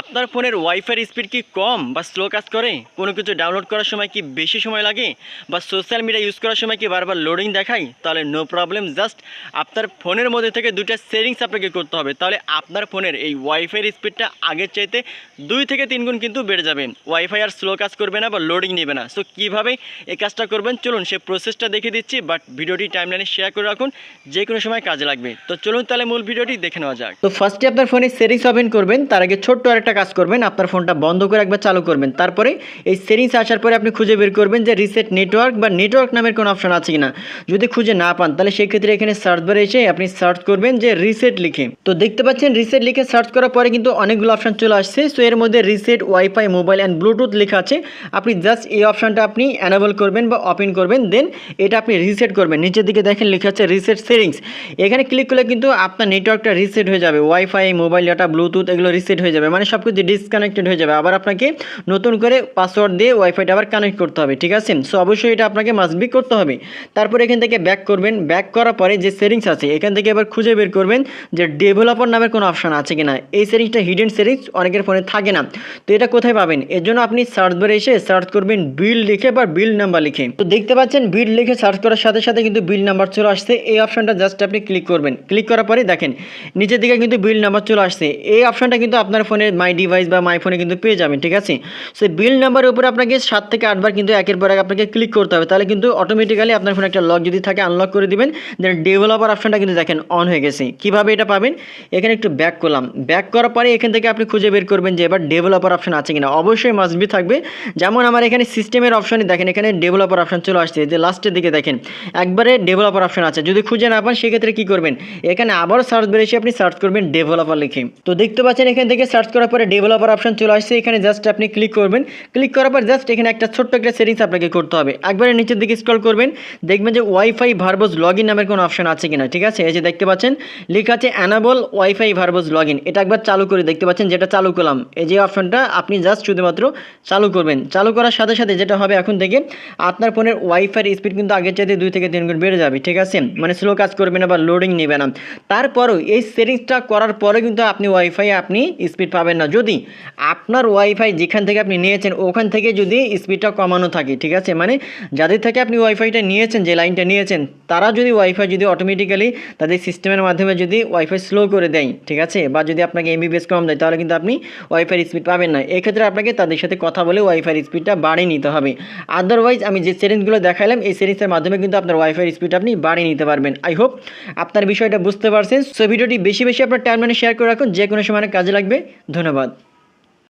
আপনার ফোনের wifi speed কি কম বা স্লো কাজ করে? কোনো কিছু ডাউনলোড করার সময় কি বেশি সময় লাগে? বা সোশ্যাল মিডিয়া ইউজ করার সময় কি বারবার লোডিং দেখায় তাহলে নো প্রবলেম জাস্ট আপনার ফোনের মধ্যে থেকে দুইটা সেটিংস আপনাকে করতে হবে। তাহলে আপনার ফোনের এই ওয়াইফাইয়ের স্পিডটা আগের চাইতে দুই থেকে তিন গুণ কিন্তু বেড়ে যাবে। ওয়াইফাই আর স্লো কাজ করবে না বা লোডিং নেবে না। সো কীভাবে এই কাজটা করবেন? চলুন সে প্রসেসটা দেখিয়ে দিচ্ছি বাট ভিডিওটি টাইমলাইনে শেয়ার করে রাখুন। যে কোনো সময় কাজে লাগবে। তো চলুন তাহলে মূল ভিডিওটি দেখে নেওয়া যাক। তো ফার্স্টে আপনার ফোনে সেটিংস ওপেন করবেন। তার আগে ছোট্ট আরেকটা কাজ করবেন, আপনার ফোনটা বন্ধ করে একবার চালু করবেন। তারপরে এই সেটিংস আসার পরে আপনি খুঁজে বের করবেন যে রিসেট নেটওয়ার্ক বা নেটওয়ার্ক নামের কোনো অপশন আছে কিনা। যদি খুঁজে না পান, তাহলে সেক্ষেত্রে এখানে সার্চ বারে এসে আপনি সার্চ করবেন যে রিসেট লিখে। তো দেখতে পাচ্ছেন রিসেট লিখে সার্চ করার পরে কিন্তু অনেকগুলো অপশন চলে আসছে। সো এর মধ্যে reset WiFi mobile and Bluetooth লেখা আছে। আপনি জাস্ট এই অপশনটা আপনি অ্যানাবল করবেন বা ওপেন করবেন দেন এটা আপনি রিসেট করবেন। নিচের দিকে দেখেন লেখা আছে রিসেট সেটিংস এখানে ক্লিক করলে কিন্তু আপনার নেটওয়ার্কটা রিসেট হয়ে যাবে। ওয়াইফাই মোবাইল ডাটা ব্লুটুথ এগুলো রিসেট হয়ে যাবে। মানে সব কিছু ডিসকানেক্টেড হয়ে যাবে। আবার আপনাকে নতুন করে পাসওয়ার্ড দিয়ে ওয়াইফাইটা আবার কানেক্ট করতে হবে, ঠিক আছে? সো অবশ্যই এটা আপনাকে মাস্ট বি করতে হবে। তারপর এখান থেকে ব্যাক করবেন। ব্যাক করার পরে যে সেটিংস আছে, এখান থেকে এবার খুঁজে বের করবেন যে ডেভেলপার নামের কোনো অপশন আছে কিনা। এই সেটিংসটা হিডেন সেটিংস অনেকের ফোনে থাকে না। তো এটা কোথায় পাবেন? এর জন্য আপনি সার্চ বারে এসে সার্চ করবেন বিল লিখে বা বিল নাম্বার লিখে। তো দেখতে পাচ্ছেন বিল লিখে সার্চ করার সাথে সাথে কিন্তু বিল নাম্বার চলে আসছে। এই অপশনটা জাস্ট আপনি ক্লিক করবেন। ক্লিক করার পরে দেখেন, নিচের দিকে কিন্তু বিল নাম্বার চলে আসছে। এই অপশনটা কিন্তু আপনার ফোনের মাই ডিভাইস বা মাই ফোনে কিন্তু পেয়ে যাবেন, ঠিক আছে? সো বিল নাম্বারের উপরে আপনাকে সাত থেকে আটবার কিন্তু একের পর এক আপনাকে ক্লিক করতে হবে। তাহলে কিন্তু অটোমেটিক্যালি আপনার ফোনে একটা লক যদি থাকে আনলক করে দিবেন দেন ডেভেলপার অপশনটা কিন্তু দেখেন অন হয়ে গেছে। কীভাবে এটা পাবেন? এখানে একটু ব্যাক করলাম। ব্যাক করার পরে এখান থেকে আপনি খুঁজে বের করবেন যে এবার ডেভেলপার অপশন আছে কিনা। অবশ্যই মাস্ট বি থাকবে। যেমন আমার এখানে সিস্টেমের অপশনে দেখেন, এখানে ডেভেলপার অপশন চলে আসছে। যে লাস্টের দিকে দেখেন, একবারে ডেভেলপার অপশন আছে। যদি খুঁজে না পান, সেক্ষেত্রে কী করবেন? এখানে আবার সার্চ এসে আপনি সার্চ করবেন ডেভেলপার লিখে। তো দেখতে পাচ্ছেন এখান থেকে সার্চ করার পরে ডেভেলপার অপশন চলে আসছে। এখানে জাস্ট আপনি ক্লিক করবেন। ক্লিক করার পর জাস্ট এখানে একটা ছোট্ট একটা সেটিংস আপনাকে করতে হবে। একবারে নিচের দিকে স্ক্রল করবেন। দেখবেন যে ওয়াইফাই ভার্বস লগ ইন নামের কোনো অপশন আছে কিনা, ঠিক আছে? এই যে দেখতে পাচ্ছেন, লেখা আছে enable WiFi verbose log in এটা একবার চালু করে দেখতে পাচ্ছেন যেটা চালু করলাম। এই যে অপশনটা আপনি জাস্ট শুধুমাত্র চালু করবেন। চালু করার সাথে সাথে যেটা হবে এখন থেকে, আপনার ফোনের ওয়াইফাই স্পিড কিন্তু আগের চাইতে দুই থেকে তিন গুণ বেড়ে যাবে, ঠিক আছে? মানে স্লো কাজ করবে না বা লোডিং নেবে না। তারপরেও এই সেটিংসটা করার পরে কিন্তু আপনি ওয়াইফাই আপনি স্পিড পাবেন না। যদি আপনার ওয়াইফাই যেখান থেকে আপনি নিয়েছেন, ওখান থেকে যদি স্পিডটা কমানো থাকে, ঠিক আছে? মানে যাদের থেকে আপনি ওয়াইফাইটা নিয়েছেন, যে লাইনটা নিয়েছেন, তারা যদি ওয়াইফাই যদি অটোমেটিক্যালি তাদের সিস্টেমের মাধ্যমে যদি ওয়াইফাই স্লো করে দেয়, ঠিক আছে? বা যদি আপনাকে এমবিবিএস কম দেয়, তাহলে কিন্তু আপনি ওয়াইফাই স্পিড পাবেন না। এক্ষেত্রে আপনাকে তাদের সাথে কথা বলে ওয়াইফাই স্পিডটা বাড়িয়ে নিতে হবে। আদারওয়াইজ আমি যে সেটিংসগুলো দেখালাম এই সেটিংসের মাধ্যমে কিন্তু আপনার ওয়াইফাই স্পিড আপনি বাড়িয়ে নিতে পারবেন। আই হোপ আপনার বিষয়টা বুঝতে পারছেন। সো ভিডিওটি বেশি বেশি আপনার টাইমলাইনে শেয়ার করে রাখুন। যে কোনো সময় কাজে লাগবে। ধন্যবাদ